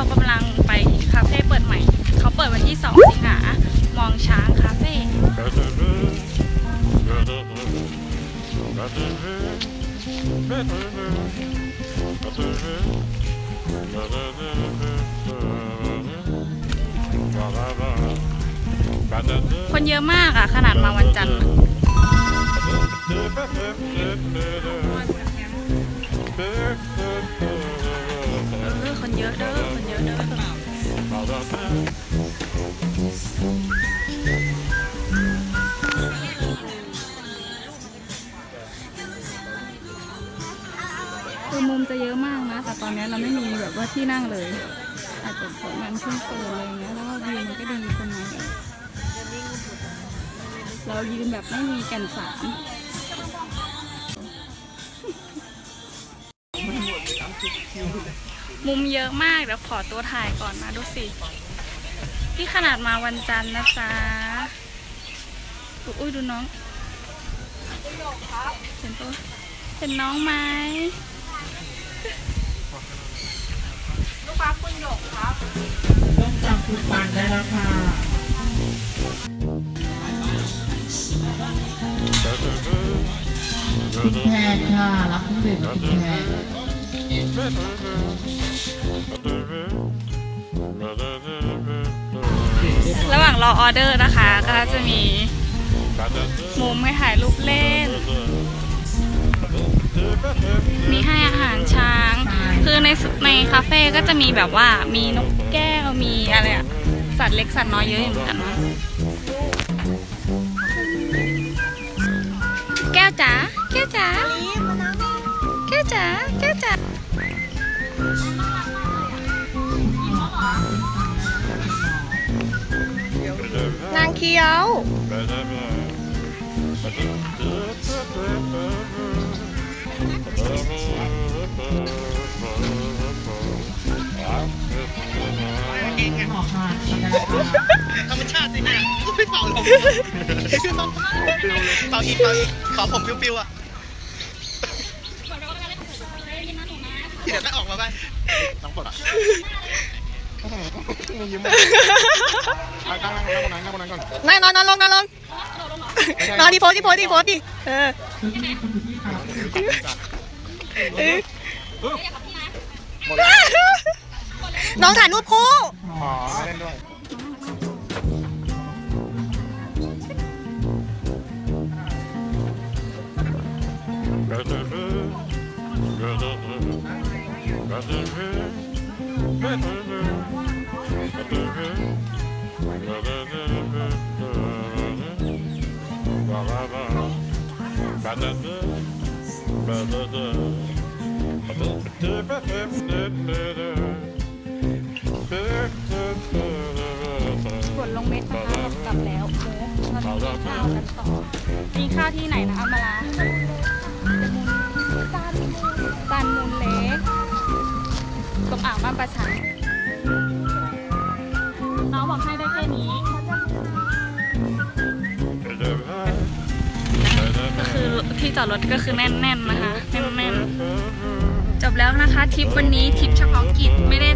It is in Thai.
เรากำลังไปคาเฟ่เปิดใหม่ เขาเปิดวันที่ 2 สิงหามองช้างคาเฟ่คนเยอะมากอะขนาดมาวันจันทร์เออคนเยอะเด้อ คือมุมจะเยอะมากนะ แต่ตอนนี้เราไม่มีแบบว่าที่นั่งเลย อาจจะเพราะมันเพิ่งเปิดอะไรเงี้ยแล้วก็วิวมันก็ดีตรงนั้นเรายืนแบบไม่มีแก่นสารมุมเย อะมากเดี๋ยวขอตัวถ่ายก่อนนะดูสิ ที่ขนาดมาวันจันทร์นะจ๊ะดูอุ้ยดูน้องเห็นตัวเห็นน้องไหมต้องจำคุณปันได้แล้วค่ะคุณแทนค่ะรับคุณเด็กคุณแทน ระหว่างรอออเดอร์นะคะ ก็จะมีมุมให้ถ่ายรูปเล่น มีให้อาหารช้าง คือในในคาเฟ่ก็จะมีแบบว่ามีนกแก้วมีอะไรอะสัตว์เล็กสัตว์น้อยเยอะอยู่เหมือนกันนะ เคียวหมอค่ะชิได้ค่ะธรรมชาติสิเนี่ยโอ้ยเป่าลมเป่าอีกเป่าอีกขอผมปิ้วๆอะเดี๋ยวก็ออกมาไปน้องปลดอะ มียิ้มตั้งนั่งนั่งบนนั้นนั่งบนนั้นก่อนนายนอนนอนลงนอนลงนอนดีโพสดีโพสดีโพสดิเออเออน้องถ่ายรูปคู่อ๋อไม่เล่นด้วยกด ลงเม็ดนะคะเรากลับแล้วโอ้เราจะกินข้าวกันต่อกินข้าวที่ไหนนะอมราซันมูลเล็กตรง อ่างบ้านประชันน้องบอกให้ได้แค่นี้ ก็คือที่จอดรถก็คือแน่นๆนะคะ แน่นๆ จบแล้วนะคะทริปวันนี้ทริปเฉพาะกิจไม่ได้